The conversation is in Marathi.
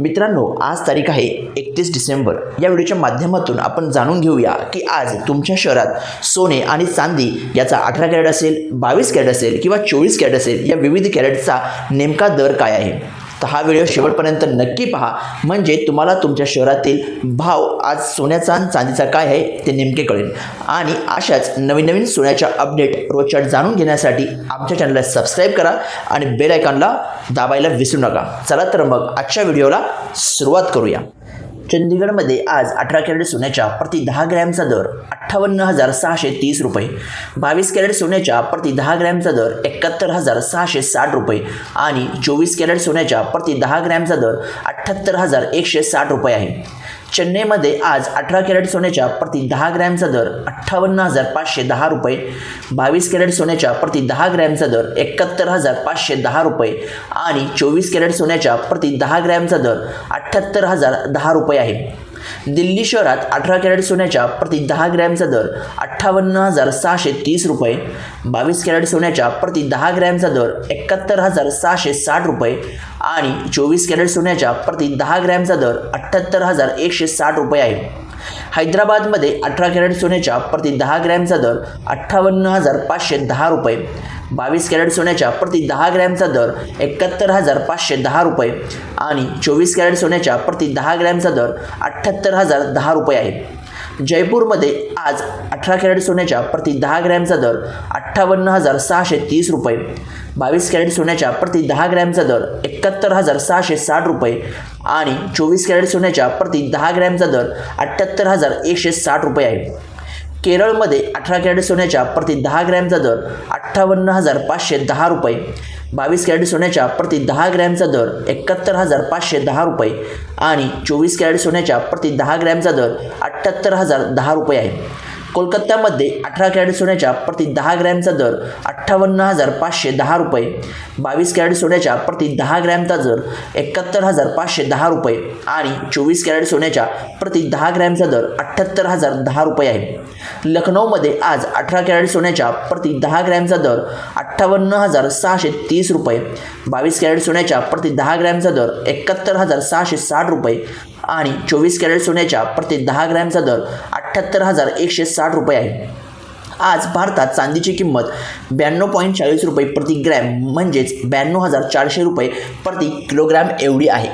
मित्रांनो आज तारीख आहे एकतीस डिसेंबर. या व्हिडिओच्या माध्यमातून आपण जाणून घेऊया की आज तुमच्या शहरात सोने आणि चांदी याचा अठरा कॅरेट असेल बावीस कॅरेट असेल किंवा चोवीस कॅरेट असेल या विविध कॅरेटचा नेमका दर काय आहे? तर हा व्हिडिओ शेवटपर्यंत नक्की पहा. म्हणजे तुम्हाला तुमच्या शहरातील भाव आज सोन्याचा आणि चांदीचा काय आहे ते नेमके कळेल. आणि अशाच नवीन नवीन सोन्याच्या अपडेट रोजच्या जाणून घेण्यासाठी आमच्या चॅनलला सबस्क्राईब करा आणि बेल आयकॉनला दाबायला विसरू नका. चला तर मग आजच्या व्हिडिओला सुरुवात करूया. चंदीगडमध्ये आज अठरा कॅरेट सोन्याच्या प्रति दहा ग्रॅमचा दर अठ्ठावन्न हजार सहाशे तीस रुपये. बावीस कॅरेट सोन्याच्या प्रति दहा ग्रॅमचा दर एकाहत्तर हजार सहाशे साठ रुपये आणि चोवीस कॅरेट सोन्याच्या प्रति दहा ग्रॅमचा दर अठ्ठ्याहत्तर हजार एकशे साठ रुपये आहे. चेन्नईमध्ये आज अठरा कॅरेट सोन्याच्या प्रति दहा ग्रॅमचा दर अठ्ठावन्न हजार पाचशे दहा रुपये. बावीस कॅरेट सोन्याच्या प्रति दहा ग्रॅमचा दर एकाहत्तर हजार पाचशे दहा रुपये आणि चोवीस कॅरेट सोन्याच्या प्रति दहा ग्रॅमचा दर अठ्ठ्याहत्तर हजार दहा रुपये आहे. दिल्ली शहरात अठरा कॅरेट सोन्याच्या प्रति दहा ग्रॅमचा दर अठ्ठावन्न हजार सहाशे तीस रुपये. बावीस कॅरेट सोन्याच्या प्रति दहा ग्रॅमचा दर एकाहत्तर हजार सहाशे साठ रुपये. आणि चोवीस कॅरेट सोन्याच्या प्रति दहा ग्रॅमचा दर अठ्ठ्याहत्तर हजार एकशे साठ रुपये आहे. हैदराबादमध्ये अठरा कॅरेट सोन्याच्या प्रति दहा ग्रॅमचा दर अठ्ठावन्न हजार पाचशे दहा रुपये. बावीस कॅरेट सोन्याच्या प्रति दहा ग्रॅमचा दर एकाहत्तर हजार पाचशे दहा रुपये आणि चोवीस कॅरेट सोन्याच्या प्रति दहा ग्रॅमचा दर अठ्ठ्याहत्तर हजार दहा रुपये आहे. जयपूरमध्ये आज अठरा कॅरेट सोन्याच्या प्रति दहा ग्रॅमचा दर अठ्ठावन्न हजार सहाशे तीस रुपये. बावीस कॅरेट सोन्याच्या प्रति दहा ग्रॅमचा दर एकाहत्तर हजार सहाशे साठ रुपये आणि चोवीस कॅरेट सोन्याच्या प्रति दहा ग्रॅमचा दर अठ्ठ्याहत्तर हजार एकशे साठ रुपये आहे. केरळमध्ये अठरा कॅरेट सोन्याच्या प्रति दहा ग्रॅमचा दर अठ्ठावन्न हजार पाचशे दहा रुपये. बावीस कॅरेट सोन्याच्या प्रति दहा ग्रॅमचा दर एकाहत्तर हजार पाचशे दहा रुपये. आणि चोवीस कॅरेट सोन्याच्या प्रति दहा ग्रॅमचा दर अठ्ठ्याहत्तर हजार दहा रुपये आहे. कोलकात्यामध्ये अठरा कॅरेट सोन्याच्या प्रति दहा ग्रॅमचा दर अठ्ठावन्न हजार पाचशे दहा रुपये. बावीस कॅरेट सोन्याच्या प्रति दहा ग्रॅमचा दर एकाहत्तर हजार पाचशे दहा रुपये आणि चोवीस कॅरेट सोन्याच्या प्रति दहा ग्रॅमचा दर अठ्ठ्याहत्तर हजार दहा रुपये आहे. लखनौमध्ये आज अठरा कॅरेट सोन्याच्या प्रति दहा ग्रॅमचा दर अठ्ठावन्न हजार सहाशे तीस रुपये. बावीस कॅरेट सोन्याच्या प्रति दहा ग्रॅमचा दर एकाहत्तर हजार सहाशे साठ रुपये. आणि चोवीस कॅरेट सोन्याच्या प्रति दहा ग्रॅमचा दर अठ्ठ्याहत्तर हजार एकशे साठ रुपये आहे. आज भारतात चांदीची किंमत ब्याण्णव पॉईंट चाळीस रुपये प्रति ग्रॅम म्हणजेच ब्याण्णव हजार चारशे रुपये प्रति किलोग्रॅम एवढी आहे.